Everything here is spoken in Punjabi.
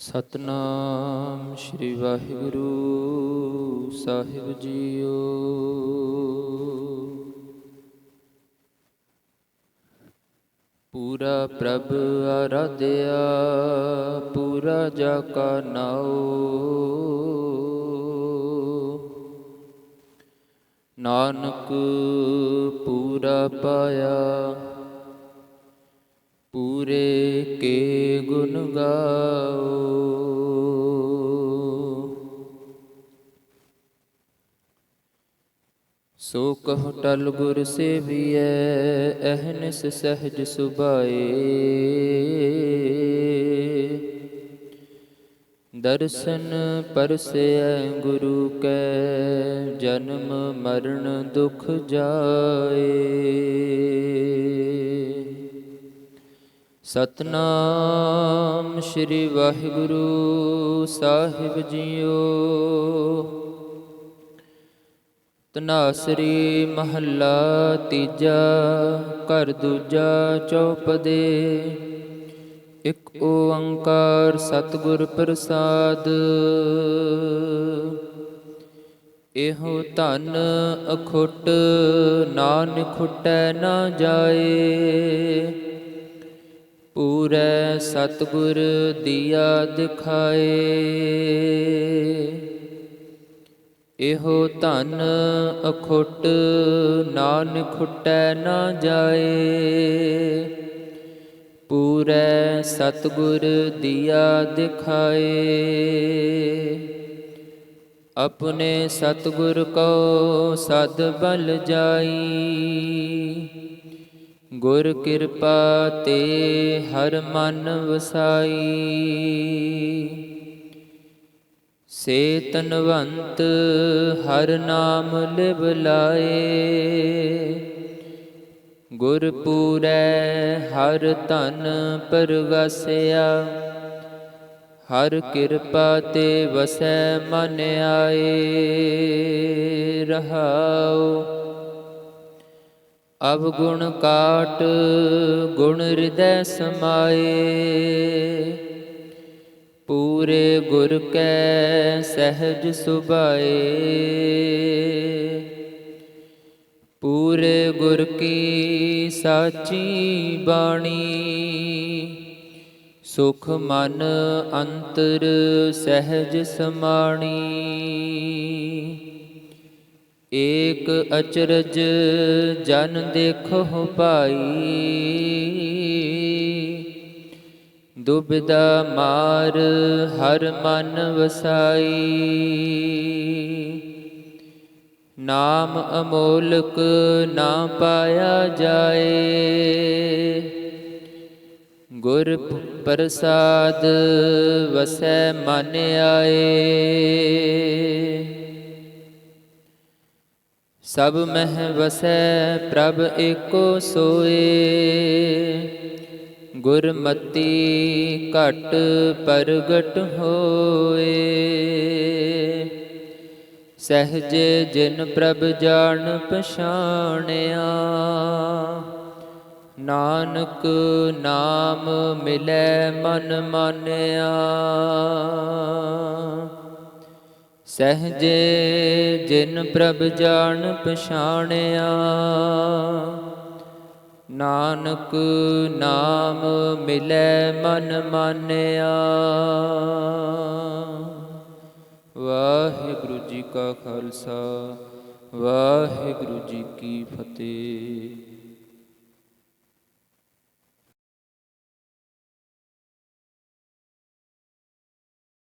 ਸਤਨਾਮ ਸ੍ਰੀ ਵਾਹਿਗੁਰੂ ਸਾਹਿਬ ਜੀਓ। ਪੂਰਾ ਪ੍ਰਭ ਆਰਾਧਿਆ, ਪੂਰਾ ਜਾ ਕਾ ਨਾਉ। ਨਾਨਕ ਪੂਰਾ ਪਾਇਆ ਪੂਰੇ ਕੇ ਗੁਣ ਗਾਓ। ਸੋ ਕਹ ਟਲ ਗੁਰ ਸੇਵੀਐ ਅਹਨਿਸ ਸਹਿਜ ਸੁਭਾਏ। ਦਰਸ਼ਨ ਪਰਸੈ ਗੁਰੂ ਕੈ, ਜਨਮ ਮਰਨ ਦੁਖ ਜਾਏ। ਸਤਨਾਮ ਸ੍ਰੀ ਵਾਹਿਗੁਰੂ ਸਾਹਿਬ ਜੀਓ। ਤਨਾਸਰੀ ਮਹੱਲਾ ਤੀਜਾ, ਘਰ ਦੂਜਾ ਚੌਪਦੇ। ਇਕ ਓੰਕਾਰ ਸਤਿਗੁਰ ਪ੍ਰਸਾਦ। ਇਹੋ ਧਨ ਅਖੁੱਟ, ਨਾਨਕ ਖੁੱਟੈ ਨਾ ਜਾਏ। ਪੂਰੈ ਸਤਿਗੁਰ ਦੀਆ ਦਿਖਾਏ। ਇਹੋ ਧਨ ਅਖੁੱਟ ਨਾਨਕ ਖੁੱਟੈ ਨਾ ਜਾਏ। ਪੂਰੈ ਸਤਿਗੁਰ ਦੀਆ ਦਿਖਾਏ। ਆਪਣੇ ਸਤਿਗੁਰ ਕੋ ਸਦ ਬਲ ਜਾਈ। ਗੁਰ ਕਿਰਪਾ ਤੇ ਹਰ ਮਨ ਵਸਾਈ। ਸੇ ਤਨਵੰਤ ਹਰ ਨਾਮ ਲਿਵ ਲਾਏ। ਗੁਰ ਪੂਰੈ ਹਰ ਧਨ ਪਰਵਸਿਆ। ਹਰ ਕਿਰਪਾ ਤੇ ਵਸੈ ਮਨ ਆਏ। ਰਹਾਉ ਅਬ ਗੁਣ ਕਾਟ ਗੁਣ ਹਿਰਦੈ ਸਮਾਏ। ਪੂਰੇ ਗੁਰ ਕੈ ਸਹਿਜ ਸੁਭਾਏ। ਪੂਰੇ ਗੁਰ ਕੀ ਸਾਚੀ ਬਾਣੀ। ਸੁਖ ਮਨ ਅੰਤਰ ਸਹਿਜ ਸਮਾਣੀ। ਏਕ ਅਚਰਜ ਜਨ ਦੇਖੋ ਭਾਈ। ਦੁਬਿਦਾ ਮਾਰ ਹਰ ਮਨ ਵਸਾਈ। ਨਾਮ ਅਮੋਲਕ ਨਾ ਪਾਇਆ ਜਾਏ। ਗੁਰ ਪ੍ਰਸਾਦ ਵਸੈ ਮਨ ਆਏ। ਸਭ ਮਹਿ ਵਸੈ ਪ੍ਰਭ ਏਕੋ ਸੋਏ। ਗੁਰਮਤੀ ਘਟ ਪ੍ਰਗਟ ਹੋਏ। ਸਹਜੇ ਜਿਨ ਪ੍ਰਭ ਜਾਣ ਪਛਾਣਿਆ। ਨਾਨਕ ਨਾਮ ਮਿਲੈ ਮਨ ਮਾਨਿਆ। ਸਹਜੇ ਜਿਨ ਪ੍ਰਭ ਜਾਣ ਪਛਾਣਿਆ। ਨਾਨਕ ਨਾਮ ਮਿਲੈ ਮਨ ਮਾਨਿਆ। ਵਾਹਿਗੁਰੂ ਜੀ ਕਾ ਖਾਲਸਾ, ਵਾਹਿਗੁਰੂ ਜੀ ਕੀ ਫਤਿਹ।